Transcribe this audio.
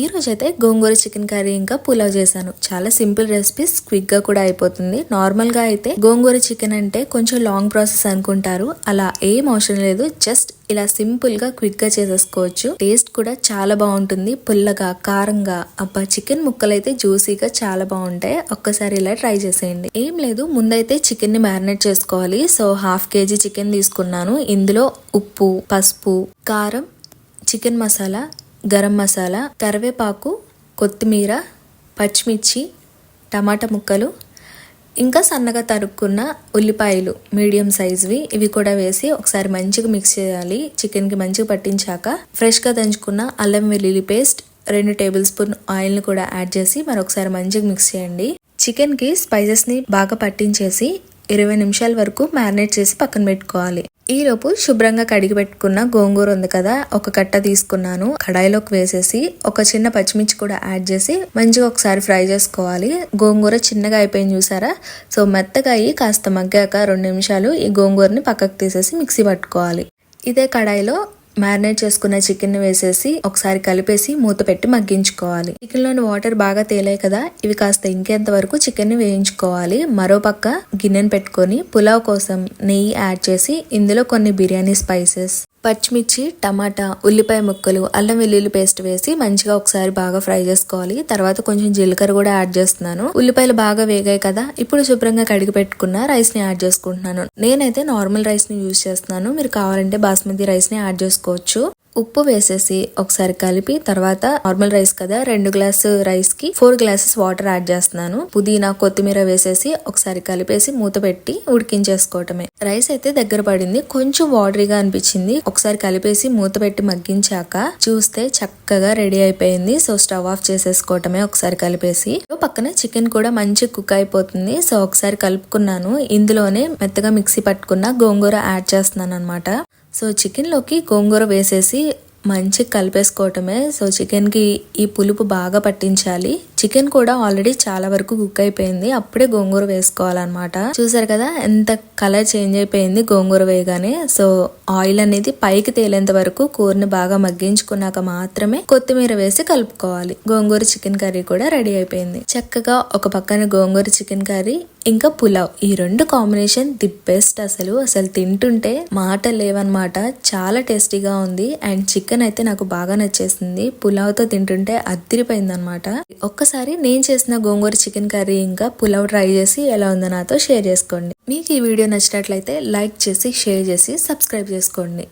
ఈ రోజైతే గోంగూర chicken curry ఇంకా పులావ్ చేశాను. చాలా సింపుల్ రెసిపీస్ క్విక్గా కూడా అయిపోతుంది. నార్మల్గా అయితే గోంగూర చికెన్ అంటే కొంచెం లాంగ్ ప్రాసెస్ అనుకుంటారు. అలా ఏం అవసరం లేదు. జస్ట్ ఇలా సింపుల్గా క్విక్గా చేసేసుకోవచ్చు. టేస్ట్ కూడా చాలా బాగుంటుంది. పుల్లగా కారంగా. అబ్బా చికెన్ ముక్కలు అయితే జ్యూసీగా చాలా బాగుంటాయి. ఒక్కసారి ఇలా ట్రై చేసేయండి. ఏం లేదు ముందైతే చికెన్ని మ్యారినేట్ చేసుకోవాలి. సో హాఫ్ కేజీ చికెన్ తీసుకున్నాను. ఇందులో ఉప్పు పసుపు కారం చికెన్ మసాలా గరం మసాలా కరివేపాకు కొత్తిమీర పచ్చిమిర్చి టమాటా ముక్కలు ఇంకా సన్నగా తరుక్కున్న ఉల్లిపాయలు మీడియం సైజ్వి ఇవి కూడా వేసి ఒకసారి మంచిగా మిక్స్ చేయాలి. చికెన్కి మంచిగా పట్టించాక ఫ్రెష్గా దంచుకున్న అల్లం వెల్లుల్లి పేస్ట్ రెండు టేబుల్ స్పూన్ ఆయిల్ని కూడా యాడ్ చేసి మరొకసారి మంచిగా మిక్స్ చేయండి. చికెన్కి స్పైసెస్ని బాగా పట్టించేసి ఇరవై నిమిషాల వరకు మ్యారినేట్ చేసి పక్కన పెట్టుకోవాలి. ఈలోపు శుభ్రంగా కడిగి పెట్టుకున్న గోంగూర ఉంది కదా ఒక కట్ట తీసుకున్నాను. కడాయిలోకి వేసేసి ఒక చిన్న పచ్చిమిర్చి కూడా యాడ్ చేసి మంచిగా ఒకసారి ఫ్రై చేసుకోవాలి. గోంగూర చిన్నగా అయిపోయింది చూసారా? సో మెత్తగా అయ్యి కాస్త మగ్గాక రెండు నిమిషాలు ఈ గోంగూరని పక్కకు తీసేసి మిక్సీ పట్టుకోవాలి. ఇదే కడాయిలో మ్యారినేట్ చేసుకున్న చికెన్ని వేసేసి ఒకసారి కలిపేసి మూత పెట్టి మగ్గించుకోవాలి. చికెన్లోని వాటర్ బాగా తేలాయి కదా ఇవి కాస్త ఇంకేంత వరకు చికెన్ని వేయించుకోవాలి. మరో పక్క గిన్నెను పెట్టుకొని పులావ్ కోసం నెయ్యి యాడ్ చేసి ఇందులో కొన్ని బిర్యానీ స్పైసెస్. పచ్చిమిర్చి టమాటా ఉల్లిపాయ ముక్కలు అల్లం వెల్లుల్లి పేస్ట్ వేసి మంచిగా ఒకసారి బాగా ఫ్రై చేసుకోవాలి. తర్వాత కొంచెం జీలకర్ర కూడా యాడ్ చేస్తున్నాను. ఉల్లిపాయలు బాగా వేగాయి కదా ఇప్పుడు శుభ్రంగా కడిగి పెట్టుకున్న రైస్ని యాడ్ చేసుకుంటున్నాను. నేనైతే నార్మల్ రైస్ని యూజ్ చేస్తున్నాను. మీరు కావాలంటే బాస్మతి రైస్ని యాడ్ చేసుకోవచ్చు. ఉప్పు వేసేసి ఒకసారి కలిపి తర్వాత నార్మల్ రైస్ కదా రెండు గ్లాసు రైస్కి ఫోర్ గ్లాసెస్ వాటర్ యాడ్ చేస్తున్నాను. పుదీనా కొత్తిమీర వేసేసి ఒకసారి కలిపేసి మూత పెట్టి ఉడికించేసుకోవటమే. రైస్ అయితే దగ్గర పడింది. కొంచెం వాటరీగా అనిపించింది. ఒకసారి కలిపేసి మూత పెట్టి మగ్గించాక చూస్తే చక్కగా రెడీ అయిపోయింది. సో స్టవ్ ఆఫ్ చేసేసుకోవటమే ఒకసారి కలిపేసి. పక్కన చికెన్ కూడా మంచి కుక్ అయిపోతుంది. సో ఒకసారి కలుపుకున్నాను. ఇందులోనే మెత్తగా మిక్సీ పట్టుకున్న గోంగూర యాడ్ చేస్తున్నాను అనమాట సో చికెన్లోకి గోంగూర వేసేసి మంచిగా కలిపేసుకోవటమే. సో చికెన్కి ఈ పులుపు బాగా పట్టించాలి. చికెన్ కూడా ఆల్రెడీ చాలా వరకు కుక్ అయిపోయింది. అప్పుడే గోంగూర వేసుకోవాలన్నమాట. చూసారు కదా ఎంత కలర్ చేంజ్ అయిపోయింది గోంగూర వేయగానే. సో ఆయిల్ అనేది పైకి తేలేంత వరకు కూరని బాగా మగ్గించుకున్నాక మాత్రమే కొత్తిమీర వేసి కలుపుకోవాలి. గోంగూర చికెన్ కర్రీ కూడా రెడీ అయిపోయింది. చక్కగా ఒక పక్కన గోంగూర చికెన్ కర్రీ ఇంకా పులావ్. ఈ రెండు కాంబినేషన్ ది బెస్ట్ అసలు. అసలు తింటుంటే మాట లేవన్నమాట. చాలా టేస్టీగా ఉంది. అండ్ చికెన్ అయితే నాకు బాగా నచ్చేసింది. పులావ్తో తింటుంటే అదిరిపోయింది అనమాట ఒక్కసారి నేను చేసిన గోంగూర చికెన్ కర్రీ ఇంకా పులావ్ ట్రై చేసి ఎలా ఉందో నాతో షేర్ చేసుకోండి. మీకు ఈ వీడియో నచ్చినట్లయితే లైక్ చేసి షేర్ చేసి సబ్స్క్రైబ్ చేసుకోండి.